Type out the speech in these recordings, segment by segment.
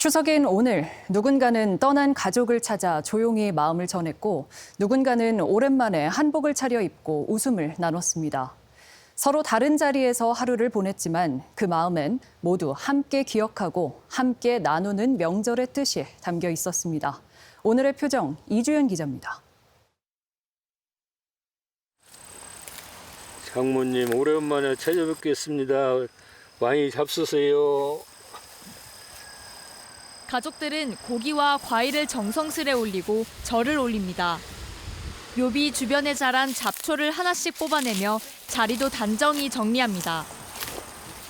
추석인 오늘 누군가는 떠난 가족을 찾아 조용히 마음을 전했고 누군가는 오랜만에 한복을 차려 입고 웃음을 나눴습니다. 서로 다른 자리에서 하루를 보냈지만 그 마음엔 모두 함께 기억하고 함께 나누는 명절의 뜻이 담겨 있었습니다. 오늘의 표정 이주연 기자입니다. 장모님 오랜만에 찾아뵙겠습니다. 많이 잡수세요. 가족들은 고기와 과일을 정성스레 올리고 절을 올립니다. 묘비 주변에 자란 잡초를 하나씩 뽑아내며 자리도 단정히 정리합니다.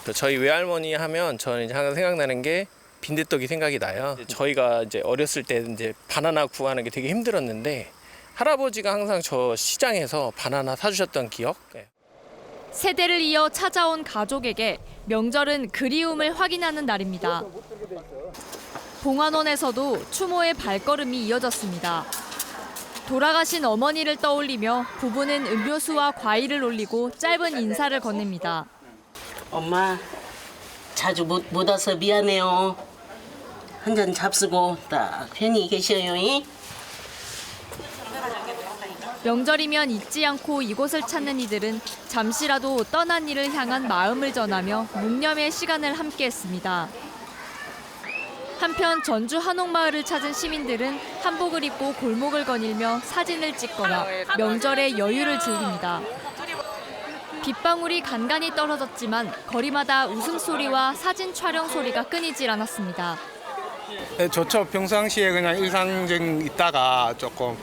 또 저희 외할머니 하면 저는 이제 항상 생각나는 게 빈대떡이 생각이 나요. 저희가 이제 어렸을 때 이제 바나나 구하는 게 되게 힘들었는데 할아버지가 항상 저 시장에서 바나나 사주셨던 기억. 네. 세대를 이어 찾아온 가족에게 명절은 그리움을 확인하는 날입니다. 봉안원에서도 추모의 발걸음이 이어졌습니다. 돌아가신 어머니를 떠올리며 부부는 음료수와 과일을 올리고 짧은 인사를 건넵니다. 엄마 자주 못, 못 와서 미안해요. 한 잔 잡수고 딱 편히 계셔요. 이? 명절이면 잊지 않고 이곳을 찾는 이들은 잠시라도 떠난 이를 향한 마음을 전하며 묵념의 시간을 함께했습니다. 한편 전주 한옥마을을 찾은 시민들은 한복을 입고 골목을 거닐며 사진을 찍거나 명절의 여유를 즐깁니다. 빗방울이 간간히 떨어졌지만 거리마다 웃음소리와 사진 촬영 소리가 끊이질 않았습니다. 네, 좋죠. 평상시에 그냥 일상적 있다가 조금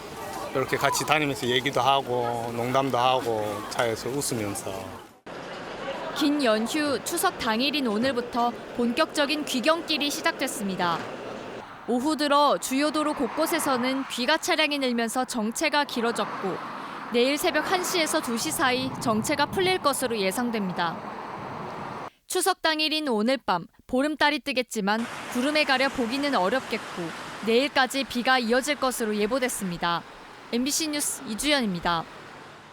이렇게 같이 다니면서 얘기도 하고 농담도 하고 차에서 웃으면서 긴 연휴 추석 당일인 오늘부터 본격적인 귀경길이 시작됐습니다. 오후 들어 주요 도로 곳곳에서는 귀가 차량이 늘면서 정체가 길어졌고 내일 새벽 1시에서 2시 사이 정체가 풀릴 것으로 예상됩니다. 추석 당일인 오늘 밤 보름달이 뜨겠지만 구름에 가려 보기는 어렵겠고 내일까지 비가 이어질 것으로 예보됐습니다. MBC 뉴스 이주연입니다.